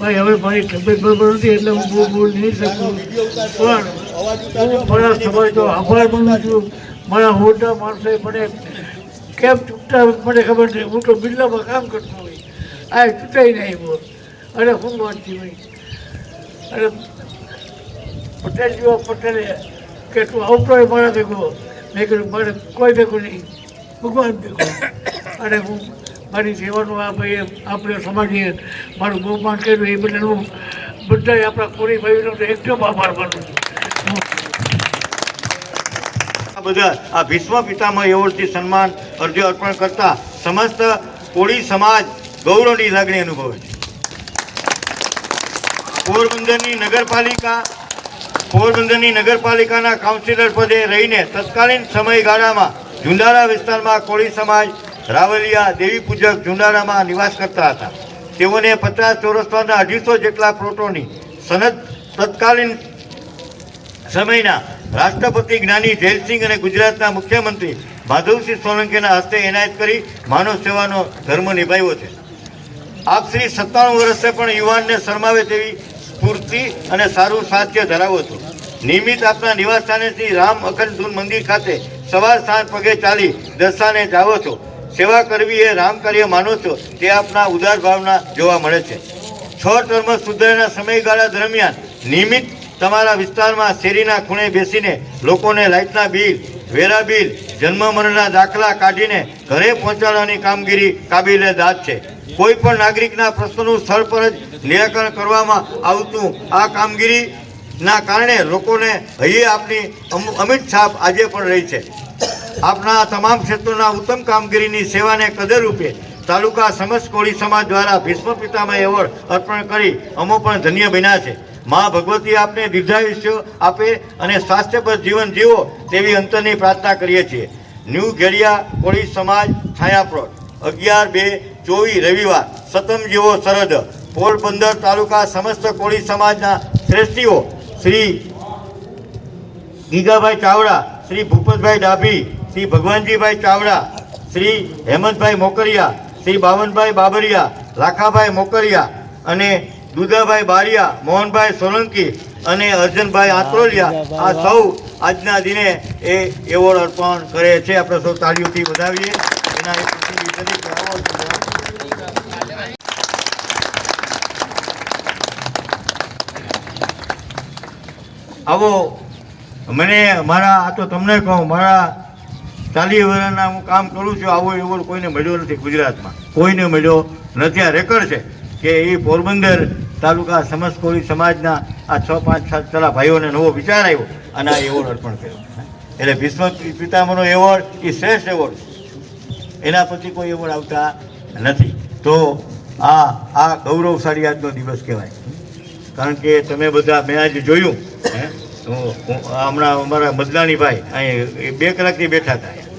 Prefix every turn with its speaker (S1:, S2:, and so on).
S1: ભાઈ, હવે મારી તબિયત બરોબર નથી એટલે હું બહુ બોલ નહીં શકું. પણ હું મારા સમાજનો આભાર માનું છું. મારા મોટા માણસોએ મને કેમ ચૂંટતા મને ખબર નથી. હું તો બિરલામાં કામ કરતો હોય. આ ચૂંટાઈ નહીં બોલ અને હું માનતી હોય. અને પટેલ જેવા પટેલે કે તું આવતો મારા ભેગો. મેં કીધું, મારે કોઈ ભેગું નહીં. ભગવાન ભેગો. અને હું મારી સેવાનું આ ભાઈએ આપણે સમાજે મારું બહુમાન કર્યું એ બધાનું બધાય આપણા કોરી ભાઈનો તો એકદમ આભાર માનું છું.
S2: બધા, આ ભીષ્મ પિતામહ એવોર્ડથી સન્માન અરજી અર્પણ કરતા સમસ્ત કોળી સમાજ ગૌરવની લાગણી અનુભવે છે. પોરબંદરની નગરપાલિકા, પોરબંદરની નગરપાલિકાના કાઉન્સિલર પદે રહીને તત્કાલીન સમયગાળામાં જુંડારા વિસ્તારમાં કોળી સમાજ રાવલિયા દેવી પૂજક જુનારામાં નિવાસ કરતા હતા. તેઓને પચાસ ચોરસવાના અઢીસો જેટલા પ્લોટોની સનદ તત્કાલીન સમયના રાષ્ટ્રપતિ જ્ઞાની જયસિંહ અને ગુજરાતના મુખ્યમંત્રી માધવસિંહ સોલંકીના હસ્તે એનાયત કરી માનવ સેવાનો ધર્મ નિભાવ્યો છે. આપ શ્રી સત્તાણું વર્ષે પણ યુવાનને શરમાવે તેવી સ્ફૂર્તિ અને સારું સ્વાસ્થ્ય ધરાવો છો. નિયમિત આપના નિવાસ સ્થાનેથી રામ અખંડ ધૂન મંદિર ખાતે સવાર સાંજ પગે ચાલી દર્શાને જાઓ છો. સેવા કરવી એ રામ કાર્ય માનો છો, તે આપના ઉદાર ભાવના જોવા મળે છે. છ ટર્મ સુધારાના સમયગાળા દરમિયાન નિયમિત તમારા વિસ્તારમાં શેરીના ખૂણે બેસીને લોકોને લાઇટના બિલ, વેરા બિલ, જન્મ મરણના દાખલા કાઢીને ઘરે પહોંચાડવાની કામગીરી કાબિલે દાદ છે. કોઈ પણ નાગરિકના પ્રશ્નોનું સ્થળ પર જ નિરાકરણ કરવામાં આવતું આ કામગીરીના કારણે લોકોને હૈયે આપની અમ- અમિત છાપ આજે પણ રહી છે. આપના તમામ ક્ષેત્રોના ઉત્તમ કામગીરીની સેવાને કદર રૂપે તાલુકા સમસ્ત કોળી સમાજ દ્વારા ભીષ્મ પિતામહ એવોર્ડ અર્પણ કરી અમો પણ ધન્ય બન્યા છે. મા ભગવતી આપને દીર્ઘાયુષ્ય આપે અને સ્વાસ્થ્યપર જીવન જીવો તેવી અંતરની પ્રાર્થના કરીએ છીએ. ન્યૂ ઘેડિયા કોળી સમાજ છાયાપ્લોટ અગિયાર બે ચોવીસ રવિવાર સતમ જેવો સરહદ. પોરબંદર તાલુકા સમસ્ત કોળી સમાજના શ્રેષ્ઠીઓ શ્રી ગીગાભાઈ ચાવડા, શ્રી ભૂપતભાઈ ડાભી શ્રી ભગવાનજીભાઈ ચાવડા શ્રી હેમંતભાઈ મોકરિયા શ્રી બાવનભાઈ બાબરિયા લાખાભાઈ મોકરિયા અને દુદાભાઈ બારિયા મોહનભાઈ સોલંકી અને અર્જનભાઈ આત્રોલિયા આ સૌ આજના દિને એ એવોર્ડ અર્પણ કરે છે. આપણે સૌ તાળીઓથી વધાવીએ. એના આવો. મને મારા આ તો તમને કહું મારા ચાલીસ વર્ષના હું કામ કરું છું, આવો એવોર્ડ કોઈને મળ્યો નથી ગુજરાતમાં. કોઈને મળ્યો નથી. આ રેકર્ડ છે કે એ પોરબંદર તાલુકા સમસ્ત કોળી સમાજના આ છ, પાંચ, સાત ચલા ભાઈઓને નવો વિચાર આવ્યો અને આ એવોર્ડ અર્પણ કર્યો. એટલે ભીષ્મ પિતામહનો એવોર્ડ એ શ્રેષ્ઠ એવોર્ડ એના પછી કોઈ એવોર્ડ આવતા નથી. તો આ આ ગૌરવશાળી આજનો દિવસ કહેવાય. કારણ કે તમે બધા મેં આજે જોયું હે હમણાં અમારા મદનાની ભાઈ અહીં બે કલાકથી બેઠા હતા.